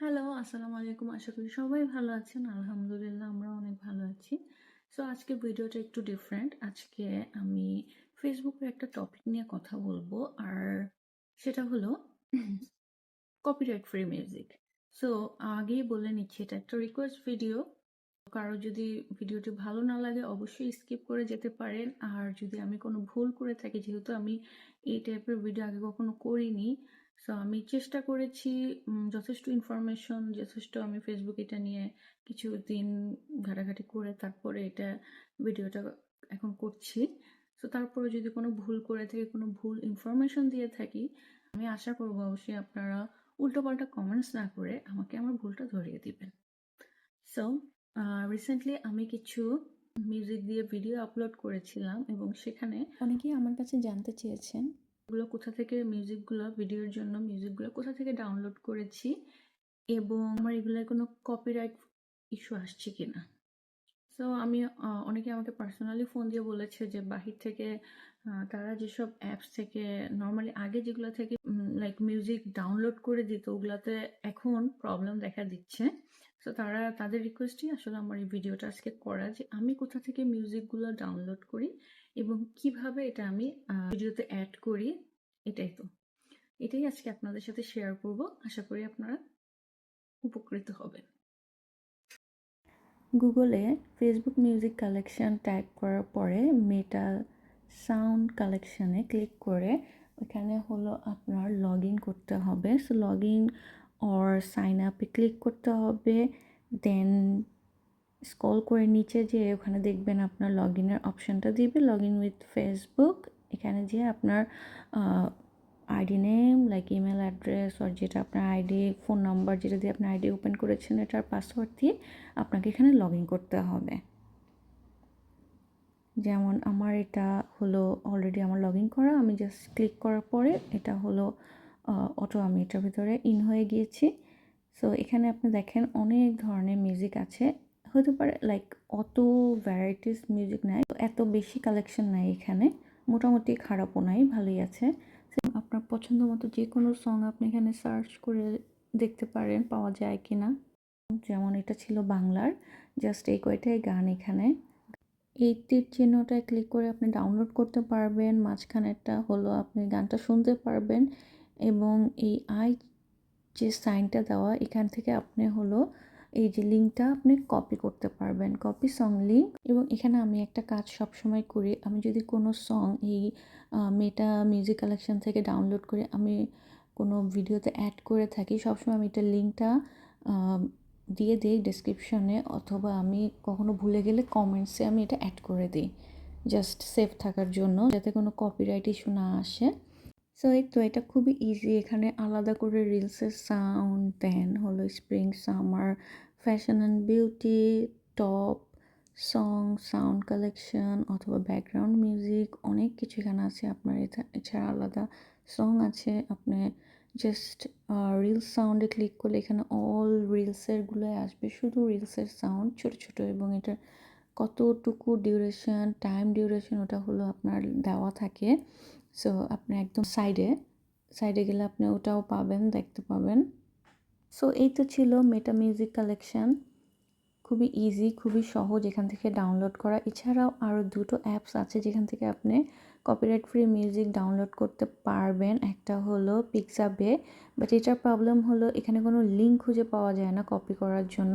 Hello, আসসালামু আলাইকুম। আশা করি সবাই ভালো আছেন। আলহামদুলিল্লাহ আমরা অনেক ভালো আছি। সো আজকে ভিডিওটা একটু ডিফারেন্ট। আজকে আমি ফেসবুকের একটা টপিক নিয়ে কথা বলব। আর সেটা হলো কপিরাইট ফ্রি মিউজিক। সো আগেই বলে নিচ্ছি এটা একটা রিকোয়েস্ট ভিডিও। কারও যদি ভিডিওটি ভালো না লাগে অবশ্যই স্কিপ করে যেতে পারেন। আর যদি আমি কোনো ভুল করে থাকি যেহেতু আমি এই টাইপের ভিডিও আগে কখনো করিনি। সো আমি চেষ্টা করেছি যথেষ্ট ইনফরমেশন যথেষ্ট আমি ফেসবুক এটা নিয়ে কিছু দিন ঘাটাঘাটি করে তারপরে এটা ভিডিওটা এখন করছি। সো তারপরে যদি কোনো ভুল করে থাকি, কোনো ভুল ইনফরমেশন দিয়ে থাকি, আমি আশা করব অবশ্যই আপনারা উল্টোপাল্টা কমেন্টস না করে আমাকে আমার ভুলটা ধরিয়ে দিবেন। সো রিসেন্টলি আমি কিছু মিউজিক দিয়ে ভিডিও আপলোড করেছিলাম এবং সেখানে অনেকেই আমার কাছে জানতে চেয়েছেন এগুলো কোথা থেকে মিউজিকগুলো ভিডিওর জন্য মিউজিকগুলো কোথা থেকে ডাউনলোড করেছি এবং আমার এগুলায় কোনো কপিরাইট ইস্যু আসছে কি না সো আমি অনেকে আমাকে পার্সোনালি ফোন দিয়ে বলেছে যে বাহির থেকে তারা যেসব অ্যাপস থেকে নর্মালি আগে যেগুলো থেকে লাইক মিউজিক ডাউনলোড করে দিত ওগুলাতে এখন প্রবলেম দেখা দিচ্ছে। সো তারা, তাদের রিকোয়েস্টেই আসলে আমার এই ভিডিওটা আজকে করা যে আমি কোথা থেকে মিউজিকগুলো ডাউনলোড করি এবং কীভাবে এটা আমি ভিডিওতে অ্যাড করি, এটাই তো। এটাই আজকে আপনাদের সাথে শেয়ার করব। আশা করি আপনারা উপকৃত হবেন। গুগলে ফেসবুক মিউজিক কালেকশন টাইপ করার পরে মেটা সাউন্ড কালেকশানে ক্লিক করে ওখানে হলো আপনার লগ ইন করতে হবে so log in or sign আপে ক্লিক করতে হবে। দেন স্ক্রল করে নিচে যেয়ে ওখানে দেখবেন আপনার লগ ইনের অপশানটা দিবে। লগ ইন উইথ ফেসবুক এখানে যেয়ে আপনার ID name like email address আর যেটা আপনার আইডি ফোন নাম্বার যেটা দিয়ে আপনি আইডি ওপেন করেছেন এটার পাসওয়ার্ড দিয়ে আপনাকে এখানে লগ ইন করতে হবে। যেমন আমার এটা হলো অলরেডি আমার লগ ইন করা। আমি জাস্ট ক্লিক করার পরে এটা হলো অটো আমি এটার ভিতরে ইন হয়ে গিয়েছি। সো এখানে আপনি দেখেন অনেক ধরনের মিউজিক আছে। হতে পারে লাইক অত ভ্যারাইটিস মিউজিক নাই। এত বেশি কালেকশন নাই এখানে। মোটামুটি খারাপও নাই, ভালোই আছে। আপনার পছন্দ মতো যে কোনো সং আপনি এখানে সার্চ করে দেখতে পারেন, পাওয়া যায় কি না। যেমন এটা ছিল বাংলার। জাস্ট এই কয়টাই গান এখানে। এই চিহ্নটায় ক্লিক করে আপনি ডাউনলোড করতে পারবেন। মাঝখানেরটা হলো আপনি গানটা শুনতে পারবেন। এবং এই আই যে সাইনটা দেওয়া, এখান থেকে আপনি হলো এই যে লিঙ্কটা আপনি কপি করতে পারবেন। কপি সং লিঙ্ক এবং এখানে আমি একটা কাজ সবসময় করি, আমি যদি কোনো সং এই মেটা মিউজিক কালেকশন থেকে ডাউনলোড করে আমি কোনো ভিডিওতে অ্যাড করে থাকি, সবসময় আমি এটা লিঙ্কটা দিয়ে দিই ডিসক্রিপশনে অথবা আমি কখনো ভুলে গেলে কমেন্টসে আমি এটা অ্যাড করে দিই। জাস্ট সেফ থাকার জন্য, যাতে কোনো কপিরাইট ইস্যু না আসে। সো এই তো, এটা খুবই ইজি এখানে আলাদা করে রিলসের সাউন্ড দেন হলো spring summer fashion and beauty top song sound collection অথবা ব্যাকগ্রাউন্ড মিউজিক অনেক কিছু এখানে আছে আপনার। এছাড়া আলাদা সং আছে। আপনি জাস্ট রিলস সাউন্ডে ক্লিক করলে এখানে অল রিলসেরগুলোই আসবে। শুধু রিলসের সাউন্ড ছোট ছোট এবং এটার কতটুকু ডিউরেশন টাইম ডিউরেশন ওটা হলো আপনার দেওয়া থাকে। সো আপনি একদম সাইডে সাইডে গেলে আপনি ওটাও পাবেন, দেখতে পাবেন। সো এই তো ছিল মেটা মিউজিক কালেকশন খুবই ইজি খুবই সহজ এখান থেকে ডাউনলোড করা। এছাড়াও আরও দুটো অ্যাপস আছে যেখান থেকে আপনি কপিরাইট ফ্রি মিউজিক ডাউনলোড করতে পারবেন। একটা হলো পিক্সাবে বাট এটার প্রবলেম হলো এখানে কোনো লিঙ্ক খুঁজে পাওয়া যায় না কপি করার জন্য।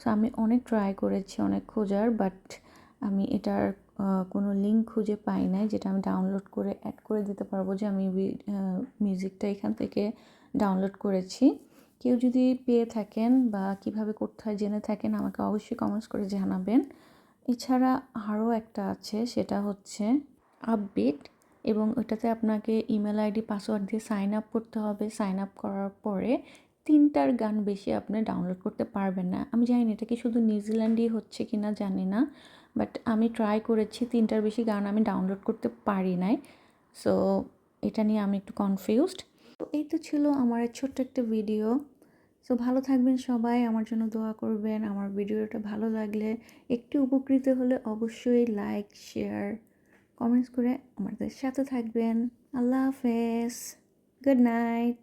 সো আমি অনেক ট্রাই করেছি, অনেক খোঁজার বাট আমি এটার কোনো লিঙ্ক খুঁজে পাই নাই, যেটা আমি ডাউনলোড করে অ্যাড করে দিতে পারব যে আমি মিউজিকটা এখান থেকে ডাউনলোড করেছি। কেউ যদি পেয়ে থাকেন বা কীভাবে হয় জেনে থাকেন, আমাকে অবশ্যই কমেন্টস করে জানাবেন। এছাড়া আরও একটা আছে, সেটা হচ্ছে আপডেট এবং ওটাতে আপনাকে ইমেল আইডি পাসওয়ার্ড দিয়ে সাইন আপ করতে হবে। সাইন আপ করার পরে তিনটার গান বেশি আপনি ডাউনলোড করতে পারবেন না। আমি জানি না এটা কি শুধু নিউজিল্যান্ডই হচ্ছে কি না জানি না। বাট আমি ট্রাই করেছি, তিনটার বেশি গান আমি ডাউনলোড করতে পারি নাই। সো এটা নিয়ে আমি একটু কনফিউজড তো এই তো ছিল আমার ছোট্ট একটা ভিডিও সো ভালো থাকবেন সবাই, আমার জন্য দোয়া করবেন। আমার ভিডিওটা ভালো লাগলে একটু উপকৃত হলে অবশ্যই লাইক শেয়ার কমেন্টস করে আমাদের সাথে থাকবেন। আল্লাহ হাফেজ। Good night